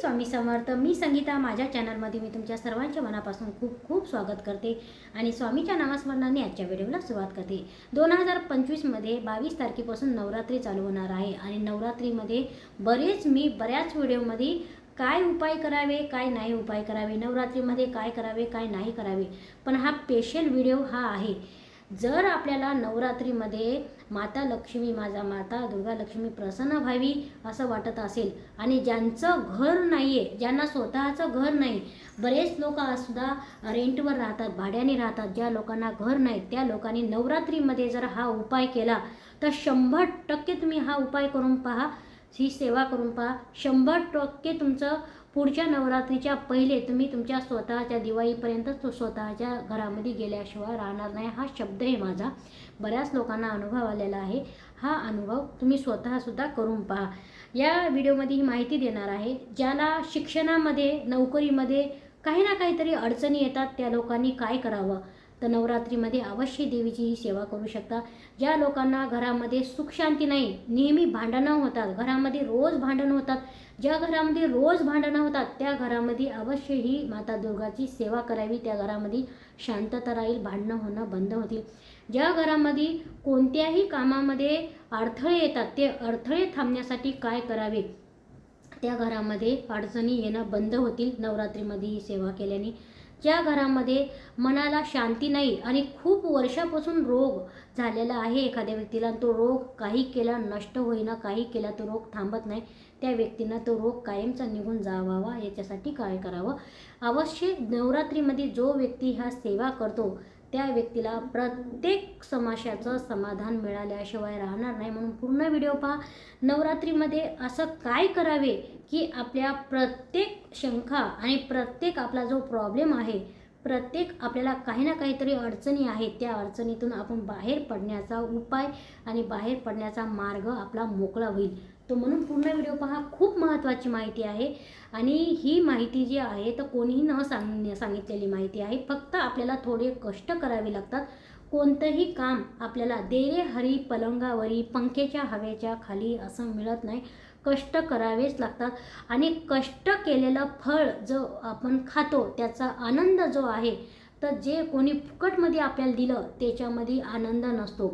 स्वामी समर्थ मी संगीता माझ्या चॅनलमध्ये मी तुमच्या सर्वांच्या मनापासून खूप खूप स्वागत करते आणि स्वामीच्या नामस्मरणाने आजच्या व्हिडिओला सुरुवात करते. दोन हजार पंचवीसमध्ये बावीस तारखेपासून नवरात्री चालू होणार आहे आणि नवरात्रीमध्ये बरेच मी बऱ्याच व्हिडिओमध्ये काय उपाय करावे काय नाही उपाय करावे नवरात्रीमध्ये काय करावे काय नाही करावे पण हा स्पेशल व्हिडिओ हा आहे. जर आपल्याला नवरात्रीमध्ये माता लक्ष्मी माझा माता दुर्गा लक्ष्मी प्रसन्न व्हावी असं वाटत असेल आणि ज्यांचं घर नाही आहे ज्यांना स्वतःचं घर नाही बरेच लोक सुद्धा रेंटवर राहतात भाड्याने राहतात ज्या लोकांना घर नाही त्या लोकांनी नवरात्रीमध्ये जर हा उपाय केला तर शंभर टक्के तुम्ही हा उपाय करून पहा ही सेवा करून पहा शंभर टक्के तुमचं पुढच्या नवरात्रीच्या पहिले तुम्ही तुमच्या स्वतःच्या दिवाळीपर्यंत तो स्वतःच्या घरामध्ये गेल्याशिवाय राहणार नाही. हा शब्द आहे माझा. बऱ्याच लोकांना अनुभव आलेला आहे. हा अनुभव तुम्ही स्वतःसुद्धा करून पहा. या व्हिडिओमध्ये ही माहिती देणार आहे ज्याला शिक्षणामध्ये नोकरीमध्ये काही ना काहीतरी अडचणी येतात त्या लोकांनी काय करावं? तर नवरात्रीमध्ये अवश्य देवीची ही सेवा करू शकता. ज्या लोकांना घरामध्ये सुखशांती नाही नेहमी भांडणं होतात. घरामध्ये रोज भांडणं होतात. ज्या घरामध्ये रोज भांडणं होतात त्या घरामध्ये अवश्य ही माता दुर्गाची सेवा करावी. त्या घरामध्ये शांतता राहील भांडणं होणं बंद होतील. ज्या घरामध्ये कोणत्याही कामामध्ये अडथळे येतात ते अडथळे थांबण्यासाठी काय करावे? त्या घरामध्ये अडचणी येणं बंद होतील. नवरात्रीमध्ये ही सेवा केल्याने ज्या घरामध्ये मनाला शांती नाही आणि खूप वर्षापासून रोग झालेला आहे एखाद्या व्यक्तीला. तो रोग काही केला नष्ट होईना काही केला तो रोग थांबत नाही. त्या व्यक्तींना तो रोग कायमचा निघून जावावा याच्यासाठी काय करावं? अवश्य नवरात्रीमध्ये जो व्यक्ती ह्या सेवा करतो त्या व्यक्तीला प्रत्येक समस्याचं समाधान मिळाल्याशिवाय राहणार नाही. म्हणून पूर्ण व्हिडिओ पहा. नवरात्रीमध्ये असं काय करावे की आपल्या प्रत्येक शंका आणि प्रत्येक आपला जो प्रॉब्लेम आहे प्रत्येक आपल्याला काही ना काहीतरी अडचणी आहेत त्या अडचणीतून आपण बाहेर पडण्याचा उपाय आणि बाहेर पडण्याचा मार्ग आपला मोकळा होईल. तो म्हणून पूर्ण व्हिडिओ पहा. खूप महत्त्वाची माहिती आहे. आणि ही माहिती जी आहे तर कोणीही न सांग सांगितलेली माहिती आहे. फक्त आपल्याला थोडे कष्ट करावे लागतात. कोणतंही काम आपल्याला देरे हरी पलंगावरी पंखेच्या हवेच्या खाली असं मिळत नाही. कष्ट करावेच लागतात. आणि कष्ट केलेलं फळ जो आपण खातो त्याचा आनंद जो आहे तर जे कोणी फुकटमध्ये आपल्याला दिलं त्याच्यामध्ये आनंद नसतो.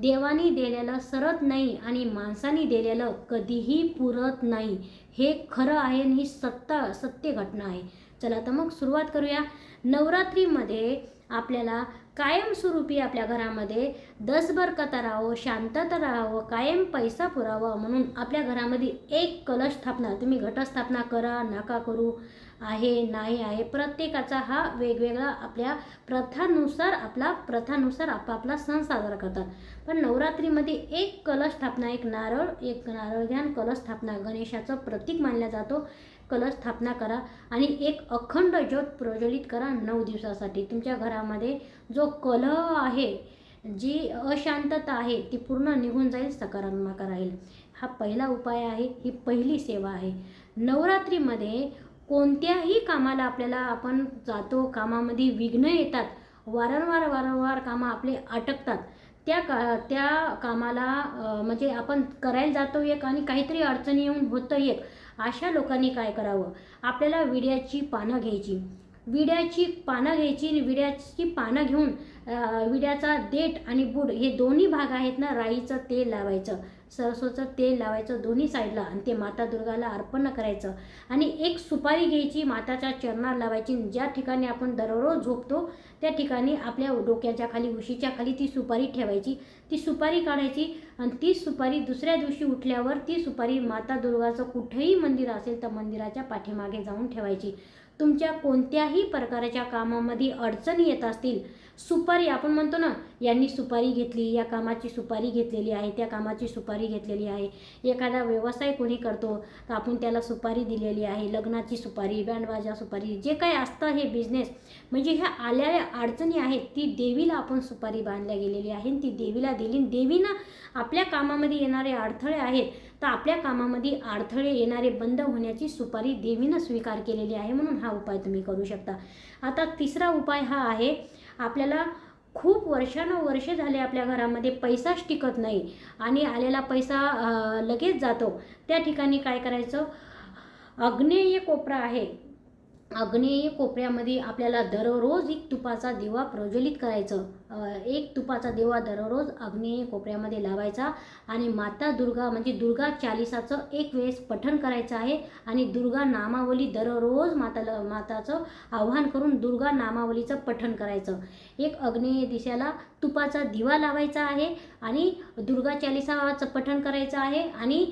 देवानी दिलेलं सरत नाही आणि माणसाने दिलेलं कधीही पुरत नाही. हे खरं आहे आणि ही सत्ता सत्य घटना आहे. चला तर मग सुरुवात करूया. नवरात्रीमध्ये आपल्याला कायमस्वरूपी आपल्या घरामध्ये दसभर राहावं शांतता राहावं कायम पैसा पुरावा म्हणून आपल्या घरामध्ये एक कलश स्थापना तुम्ही घटस्थापना करा नका करू आहे नाही आहे प्रत्येकाचा हा वेगवेगळा आपल्या प्रथानुसार आपला प्रथानुसार आपापला सण साजरा करतात. पण नवरात्रीमध्ये एक कलश स्थापना एक नारळ एक नारळ घ्या कलश स्थापना गणेशाचं प्रतीक मानला जातो. कलश स्थापना करा आणि एक अखंड ज्योत प्रज्वलित करा नऊ दिवसासाठी. तुमच्या घरामध्ये जो कलह आहे जी अशांतता आहे ती पूर्ण निघून जाईल सकारात्मक राहील. हा पहिला उपाय आहे ही पहिली सेवा आहे. नवरात्रीमध्ये कोणत्याही कामाला आपल्याला आपण जातो कामामध्ये विघ्न येतात वारंवार वारंवार कामं आपले अटकतात. त्या का त्या कामाला म्हणजे आपण करायला जातो एक आणि काहीतरी अडचणी येऊन होतं एक. अशा लोकांनी काय करावं? आपल्याला विड्याची पानं घ्यायची. विड्याची पानं घ्यायची आणि विड्याची पानं घेऊन विड्याचा देठ आणि बूड हे दोन्ही भाग आहेत ना राईचं तेल लावायचं. सरसोचं तेल लावायचं दोन्ही साईडला आणि ते माता दुर्गाला अर्पण करायचं. आणि एक सुपारी घ्यायची माताच्या चरणात लावायची ज्या ठिकाणी आपण दररोज झोपतो त्या ठिकाणी आपल्या डोक्याच्या खाली उशीच्या खाली ती सुपारी ठेवायची. ती सुपारी काढायची आणि ती सुपारी दुसऱ्या दिवशी उठल्यावर ती सुपारी माता दुर्गाचं कुठेही मंदिर असेल तर मंदिराच्या पाठीमागे जाऊन ठेवायची. तुमच्या कोणत्याही प्रकारच्या कामामध्ये अडचणी येत असतील सुपारी आपण म्हणतो ना यांनी सुपारी घेतली या कामाची सुपारी घेतलेली आहे त्या कामाची सुपारी घेतलेली आहे. एखादा व्यवसाय कोणी करतो तर आपण त्याला सुपारी दिलेली आहे लग्नाची सुपारी बँडबाजा सुपारी जे काय असतं हे बिझनेस म्हणजे ह्या आलेल्या अडचणी आहेत ती देवीला आपण सुपारी बांधल्या गेलेली आहे ती देवीला दिली. देवीनं आपल्या कामामध्ये येणारे अडथळे आहेत तर आपल्या कामामध्ये अडथळे येणारे बंद होण्याची सुपारी देवीनं स्वीकार केलेली आहे म्हणून हा उपाय तुम्ही करू शकता. आता तिसरा उपाय हा आहे आपल्याला खूप वर्षानुवर्ष झाले आपल्या घरामध्ये पैसाच टिकत नाही. आणि आलेला पैसा लगेच जातो. त्या ठिकाणी काय करायचं? अग्नेय कोपरा आहे. आग्नेय कोपऱ्यामध्ये आपल्याला दररोज एक तुपाचा दिवा प्रज्वलित करायचं. एक तुपाचा दिवा दररोज आग्नेय कोपऱ्यामध्ये लावायचा आणि माता दुर्गा म्हणजे दुर्गा चालिसाचं एक वेळेस पठण करायचं आहे आणि दुर्गा नामावली दररोज माताला माताचं आव्हान करून दुर्गा नामावलीचं पठण करायचं. एक अग्नेय दिशेला तुपाचा दिवा लावायचा आहे आणि दुर्गा चालिसाचं पठण करायचं आहे आणि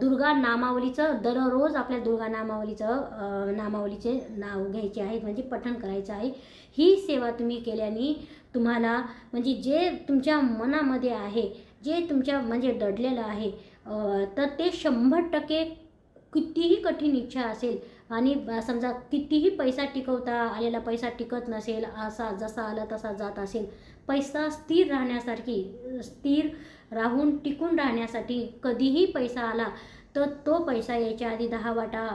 दुर्गा नामावलीचं दररोज आपल्या दुर्गा नामावलीचं नामावलीचे नाव घ्यायचे आहे म्हणजे पठण करायचं आहे. ही सेवा तुम्ही केल्याने तुम्हाला म्हणजे जे तुमच्या मनामध्ये आहे जे तुमच्या म्हणजे दडलेलं आहे तर ते शंभर टक्के कितीही कठीण इच्छा असेल आणि समजा कितीही पैसा टिकवता आलेला पैसा टिकत नसेल असा जसा आला तसा जात असेल पैसा स्थिर राहण्यासारखी स्थिर राहून टिकून राहण्यासाठी कधीही पैसा आला तर तो पैसा यायच्या आधी दहा वाटा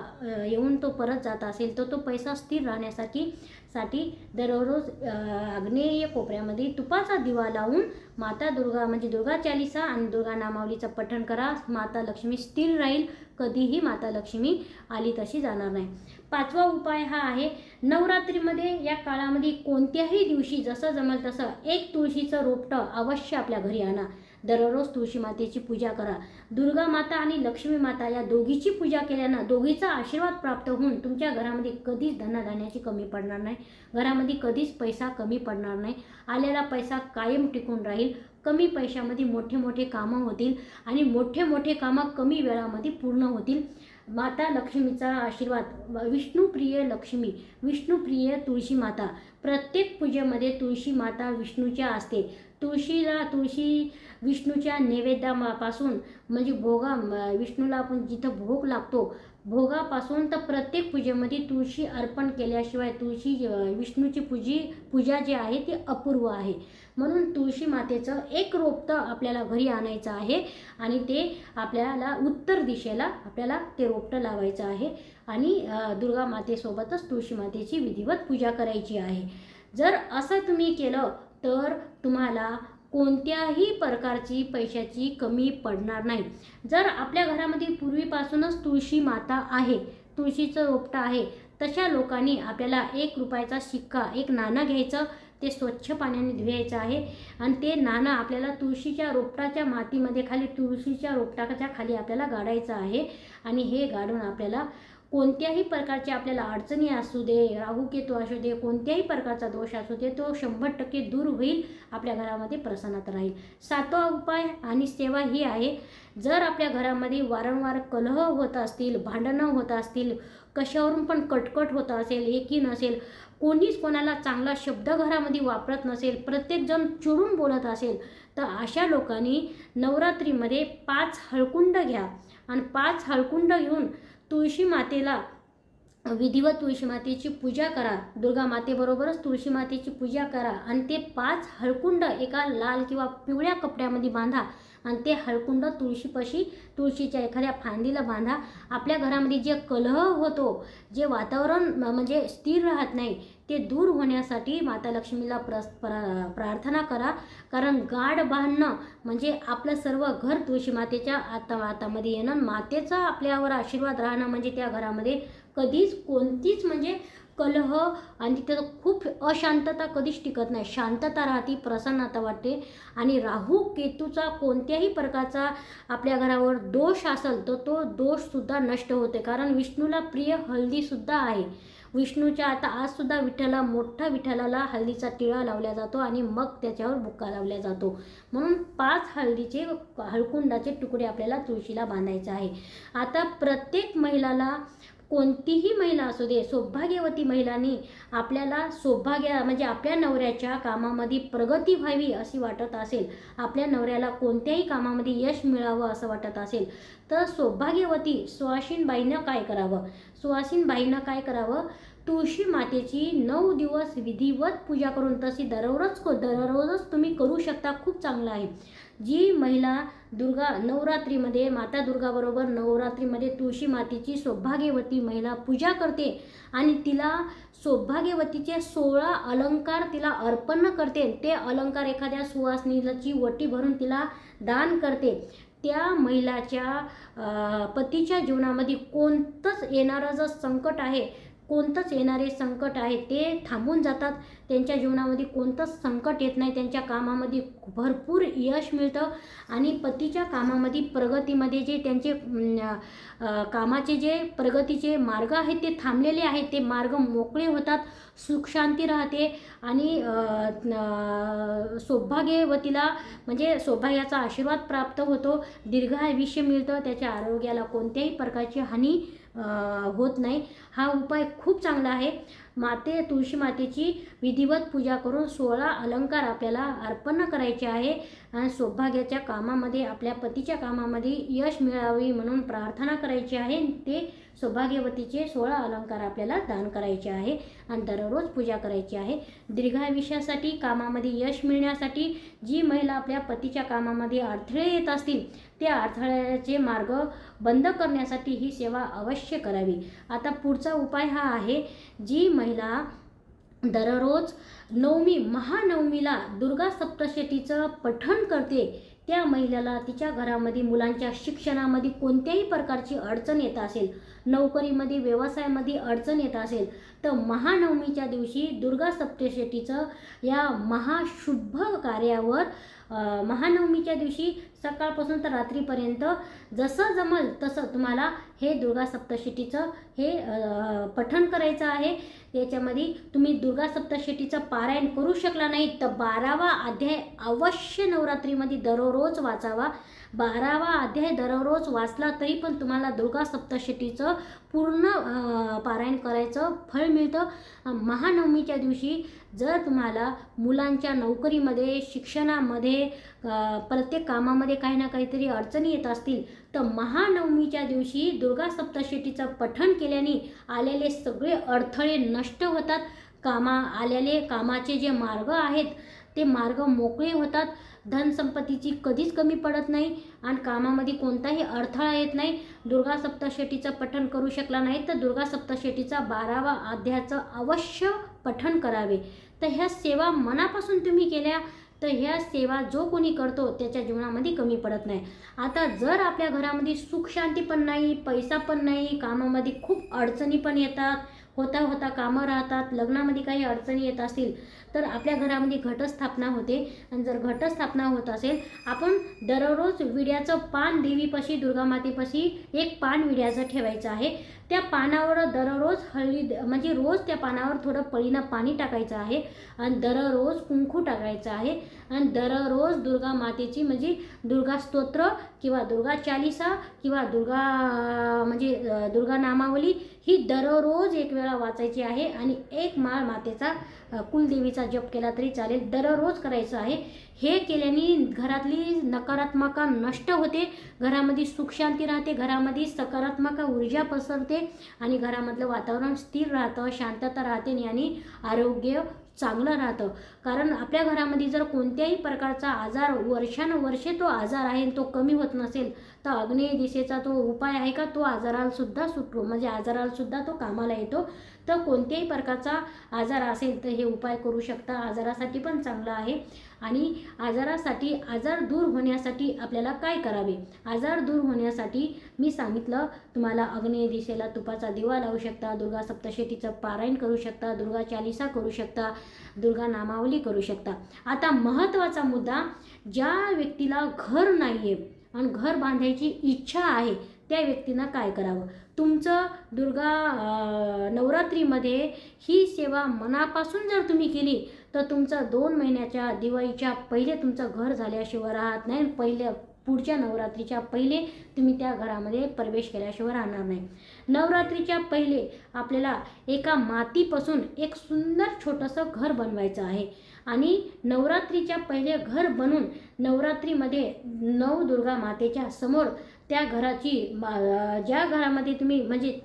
येऊन तो परत जात असेल तर तो पैसा स्थिर राहण्यासाठी साठी दररोज आग्नेय कोपऱ्यामध्ये तुपाचा दिवा लावून माता दुर्गा म्हणजे दुर्गा चालिसा आणि दुर्गा नामावलीचं पठण करा. माता लक्ष्मी स्थिर राहील. कधीही माता लक्ष्मी आली तशी जाणार नाही. पाचवा उपाय हा आहे नवरात्रीमध्ये या काळामध्ये कोणत्याही दिवशी जसं जमेल तसं एक तुळशीचं रोपटं अवश्य आपल्या घरी आणा. दररोज तुळशी मातेची पूजा करा. दुर्गा माता आणि लक्ष्मी माता या दोघीची पूजा केल्यानं दोघीचा आशीर्वाद प्राप्त होऊन तुमच्या घरामध्ये कधीच धनधान्याची कमी पडणार नाही. घरामध्ये कधीच पैसा कमी पडणार नाही. आलेला पैसा कायम टिकून राहील. कमी पैशामध्ये मोठे मोठे कामं होतील आणि मोठे मोठे कामं कमी वेळामध्ये पूर्ण होतील. माता लक्ष्मीचा आशीर्वाद. विष्णुप्रिय लक्ष्मी. विष्णुप्रिय तुळशी माता. प्रत्येक पूजेमध्ये तुळशी माता विष्णूच्या असते. तुळशीला तुळशी विष्णूच्या नैवेद्यापासून म्हणजे भोगा विष्णूला आपण जिथं भोग लागतो भोगापासून तर प्रत्येक पूजेमध्ये तुळशी अर्पण केल्याशिवाय तुळशी विष्णूची पूजी पूजा जी आहे ती अपूर्व आहे. म्हणून तुळशी मातेचं एक रोपटं आपल्याला घरी आणायचं आहे आणि ते आपल्याला उत्तर दिशेला आपल्याला ते रोपटं लावायचं आहे आणि दुर्गा मातेसोबतच तुळशी मातेची विधिवत पूजा करायची आहे. जर असं तुम्ही केलं तर तुम्हाला कोणत्याही प्रकारची पैशाची कमी पडणार नाही. जर आपल्या घरामध्ये पूर्वीपासूनच तुळशी माता आहे तुळशीचं रोपटं आहे तशा लोकांनी आपल्याला एक रुपयाचा शिक्का एक नाणं घ्यायचं ते स्वच्छ पाण्याने धुवायचं आहे आणि ते नाणं आपल्याला तुळशीच्या रोपटाच्या मातीमध्ये खाली तुळशीच्या रोपटाच्या खाली आपल्याला गाडायचं आहे आणि हे गाडून आपल्याला कोणत्याही प्रकारचे आपल्याला अडचणी असू दे राहूकेतू असू दे कोणत्याही प्रकारचा दोष असू दे तो शंभर टक्के दूर होईल आपल्या घरामध्ये प्रसन्नता राहील. सातवा उपाय आणि सेवा ही आहे जर आपल्या घरामध्ये वारंवार कलह होत असतील भांडणं होत असतील कशावरून पण कटकट होत असेल एकी नसेल कोणीच कोणाला चांगला शब्द घरामध्ये वापरत नसेल प्रत्येकजण चिडून बोलत असेल तर अशा लोकांनी नवरात्रीमध्ये पाच हळकुंड घ्या. आणि पाच हळकुंड घेऊन तुळशी मातेला विधिवत तुळशी मातेची पूजा करा. दुर्गा मातेबरोबरच तुळशी मातेची पूजा करा आणि ते पाच हळकुंड एका लाल किंवा पिवळ्या कपड्यामध्ये बांधा आणि ते हळकुंड तुळशीपाशी तुळशीच्या एखाद्या फांदीला बांधा. आपल्या घरामध्ये जे कलह होतो जे वातावरण म्हणजे स्थिर राहत नाही ते दूर होण्यासाठी माता लक्ष्मीला प्रस प्रा प्रार्थना करा. कारण गाड बांधणं म्हणजे आपलं सर्व घर तुळशी मातेच्या आता हातामध्ये येणं. मातेचा आपल्यावर आशीर्वाद राहणं म्हणजे त्या घरामध्ये कधीच कोणतीच म्हणजे कलह आणि तिथं खूप अशांतता कधीच टिकत नाही. शांतता राहते प्रसन्नता वाटते आणि राहू केतूचा कोणत्याही प्रकारचा आपल्या घरावर दोष असेल तर तो दोषसुद्धा नष्ट होते. कारण विष्णूला प्रिय हळदीसुद्धा आहे. विष्णूच्या आता आजसुद्धा विठ्ठला मोठ्या विठ्ठलाला हळदीचा टिळा लावला जातो आणि मग त्याच्यावर बुक्का लावला जातो. म्हणून पाच हळदीचे हळकुंडाचे तुकडे आपल्याला तुळशीला बांधायचे आहे. आता प्रत्येक महिलाला कोणतीही महिला असू दे सौभाग्यवती महिलांनी आपल्याला सौभाग्य म्हणजे आपल्या नवऱ्याच्या कामामध्ये प्रगती व्हावी अशी वाटत असेल आपल्या नवऱ्याला कोणत्याही कामामध्ये यश मिळावं असं वाटत असेल तर सौभाग्यवती सुवासिनबाईनं काय करावं? सुवासिनबाईनं काय करावं? तुळशी मातेची नऊ दिवस विधिवत पूजा करून तशी दररोज दररोजच तुम्ही करू शकता खूप चांगलं आहे. जी महिला दुर्गा नवरात्रीमध्ये माता दुर्गाबरोबर नवरात्रीमध्ये तुळशी मातेची सौभाग्यवती महिला पूजा करते आणि तिला सौभाग्यवतीचे सोळा अलंकार तिला अर्पण करते. ते अलंकार एखाद्या सुवासनीची वटी भरून तिला दान करते. त्या महिलाच्या पतीच्या जीवनामध्ये कोणतंच येणारं जर संकट आहे कोणतंच येणारे संकट आहे ते थांबून जातात. त्यांच्या जीवनामध्ये कोणतंच संकट येत नाही. त्यांच्या कामामध्ये भरपूर यश मिळतं आणि पतीच्या कामामध्ये प्रगतीमध्ये जे त्यांचे कामाचे जे प्रगतीचे मार्ग आहेत ते थांबलेले आहेत. ते मार्ग मोकळे होतात सुखशांती राहते आणि सौभाग्यवतीला म्हणजे सौभाग्याचा आशीर्वाद प्राप्त होतो. दीर्घायुष्य मिळतं. त्याच्या आरोग्याला कोणत्याही प्रकारची हानी होत नाही. हा उपाय खूप चांगला आहे. माते तुळशी मातेची विधिवत पूजा करून सोळा अलंकार आपल्याला अर्पण करायचे आहे आणि सौभाग्याच्या कामामध्ये आपल्या पतीच्या कामामध्ये यश मिळावे म्हणून प्रार्थना करायची आहे. ते सौभाग्यवतीचे सोळा अलंकार आपल्याला दान करायचे आहे. आणि दररोज पूजा करायची आहे. दीर्घायुष्यासाठी कामामध्ये यश मिळण्यासाठी जी महिला आपल्या पतीच्या कामामध्ये अडथळे येत असतील त्या अडथळ्याचे मार्ग बंद करण्यासाठी ही सेवा अवश्य करावी. आता पुढचा उपाय हा आहे जी महिला दररोज नवमी महानवमीला दुर्गा सप्तशतीचं पठण करते त्या महिलेला तिच्या घरामध्ये मुलांच्या शिक्षणामध्ये कोणत्याही प्रकारची अडचण येत असेल नोकरीमध्ये व्यवसायामध्ये अडचण येत असेल तर महानवमीच्या दिवशी दुर्गा सप्तशतीचं या महाशुभ कार्यावर महानवमीच्या दिवशी सकाळपासून तर रात्रीपर्यंत जसं जमल तसं तुम्हाला हे दुर्गा सप्तशतीचं हे पठण करायचं आहे. याच्यामध्ये तुम्ही दुर्गा सप्तशतीचं पारायण करू शकला नाही तर बारावा अध्याय अवश्य नवरात्रीमध्ये दररोज वाचावा. बारावा अध्याय दररोज वाचला तरी पण तुम्हाला दुर्गा सप्तशतीचं पूर्ण पारायण करायचं फळ मिळतं. महानवमीच्या दिवशी जर तुम्हाला मुलांच्या नोकरीमध्ये शिक्षणामध्ये प्रत्येक कामामध्ये काही ना काहीतरी अडचणी येत असतील तर महानवमीच्या दिवशी दुर्गा सप्तशतीचं पठण केल्याने आलेले सगळे अडथळे नष्ट होतात. कामा आलेले कामाचे जे मार्ग आहेत ते मार्ग मोकळे होतात. धनसंपत्तीची कधीच कमी पडत नाही आणि कामामध्ये कोणताही अडथळा येत नाही. दुर्गा सप्तशेटीचं पठण करू शकला नाही तर दुर्गा सप्तशेटीचा बारावा अध्यायाचं अवश्य पठण करावे. तर ह्या सेवा मनापासून तुम्ही केल्या तर ह्या सेवा जो कोणी करतो त्याच्या जीवनामध्ये कमी पडत नाही. आता जर आपल्या घरामध्ये सुखशांती पण नाही पैसा पण नाही कामामध्ये खूप अडचणी पण येतात होता होता कामं राहतात लग्नामध्ये काही अडचणी येत असतील तर आपल्या घरामध्ये घटस्थापना होते. आणि जर घटस्थापना होत असेल आपण दररोज विड्याचं पान देवीपाशी दुर्गामातेपाशी एक पान विड्याचं ठेवायचं आहे. त्या पानावर दररोज हळदी म्हणजे रोज त्या पानावर थोडं पळीनं पाणी टाकायचं आहे. आणि दररोज कुंकू टाकायचं आहे. आणि दररोज दुर्गा मातेची म्हणजे दुर्गा स्तोत्र किंवा दुर्गा चालिसा किंवा दुर्गा म्हणजे दुर्गा नामावली ही दररोज एक वेळा वाचायची आहे आणि एक माळ मातेचा कुलदेवीचा जप केला तरी चालेल. दररोज करायचं आहे. हे केल्याने घरातली नकारात्मका नष्ट होते. घरामध्ये सुखशांती राहते. घरामध्ये सकारात्मक ऊर्जा पसरते आणि घरामधलं वातावरण स्थिर राहतं शांतता राहते आणि आरोग्य चांगलं राहतं. कारण आपल्या घरामध्ये जर कोणत्याही प्रकारचा आजार वर्षानुवर्षे तो आजार आहे तो कमी होत नसेल तर अग्नेय दिशेचा तो उपाय आहे का? तो आजारालासुद्धा सुटतो. म्हणजे आजारालासुद्धा तो कामाला येतो. तर कोणत्याही प्रकारचा आजार असेल तर हे उपाय करू शकता. आजारासाठी पण चांगला आहे. आणि आजारासाठी आजार दूर होण्यासाठी आपल्याला काय करावे? आजार दूर होण्यासाठी मी सांगितलं तुम्हाला अग्नेय दिशेला तुपाचा दिवा लावू शकता दुर्गा सप्तशतीचं पारायण करू शकता दुर्गा चालिसा करू शकता दुर्गा नामावली करू शकता. आता महत्त्वाचा मुद्दा ज्या व्यक्तीला घर नाही आहे आणि घर बांधायची इच्छा आहे त्या व्यक्तीनं काय करावं? तुमचं दुर्गा नवरात्रीमध्ये ही सेवा मनापासून जर तुम्ही केली तर तुमचा दोन महिन्याच्या दिवाळीच्या पहिले तुमचं घर झाल्याशिवाय राहत नाही. पहिल्या पुढच्या नवरात्रीच्या पहिले तुम्ही त्या घरामध्ये प्रवेश केल्याशिवाय राहणार नाही. नवरात्रीच्या पहिले आपल्याला एका मातीपासून एक सुंदर छोटंसं घर बनवायचं आहे. आणि नवरात्रीच्या पहिले घर बनवून नवरात्रीमध्ये नवदुर्गा मातेच्या समोर त्या घराची मा- ज्या घरामध्ये तुम्ही म्हणजे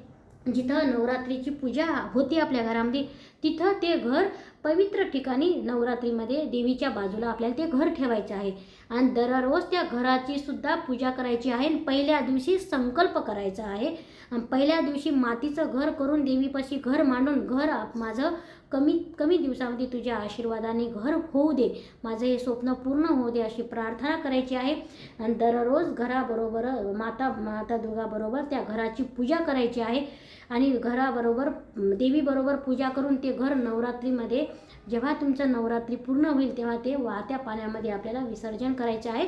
जिथं नवरात्रीची पूजा होती आपल्या घरामध्ये तिथं ते घर पवित्र ठिकाणी नवरात्रीमध्ये देवीच्या बाजूला आपल्याला ते घर ठेवायचं आहे. आणि दररोज त्या घराची सुद्धा पूजा करायची आहे आणि पहिल्या दिवशी संकल्प करायचा आहे. आणि पहिल्या दिवशी मातीचं घर करून देवीपाशी घर मांडून घर आप- माझं कमीत कमी दिवसामध्ये तुझ्या आशीर्वादाने घर होऊ दे. माझं हे स्वप्न पूर्ण होऊ दे अशी प्रार्थना करायची आहे. आणि दररोज घराबरोबर माता माता दुर्गाबरोबर त्या घराची पूजा करायची आहे. आणि घराबरोबर देवीबरोबर पूजा करून ते घर नवरात्रीमध्ये जेव्हा तुमचं नवरात्री पूर्ण होईल तेव्हा ते वाहत्या पाण्यामध्ये आपल्याला विसर्जन करायचं आहे.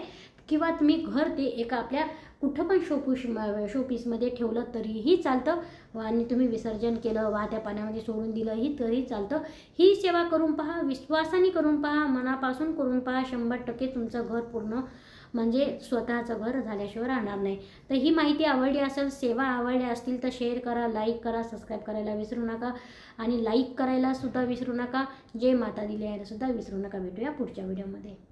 किंवा तुम्ही घर ते एका आपल्या कुठं पण शोपीस शोपीसमध्ये ठेवलं तरीही चालतं. आणि तुम्ही विसर्जन केलं वाहत्या पाण्यामध्ये सोडून दिलंही तरी चालतं. ही सेवा करून पहा विश्वासाने करून पहा मनापासून करून पहा शंभर टक्के तुमचं घर पूर्ण म्हणजे स्वतःचं घर झाल्याशिवाय राहणार नाही. तर ही माहिती आवडली असेल सेवा आवडल्या असतील तर शेअर करा लाईक करा सबस्क्राईब करायला विसरू नका. आणि लाईक करायला सुद्धा विसरू नका. जे माता दिली आहे सुद्धा विसरू नका. भेटूया पुढच्या व्हिडिओमध्ये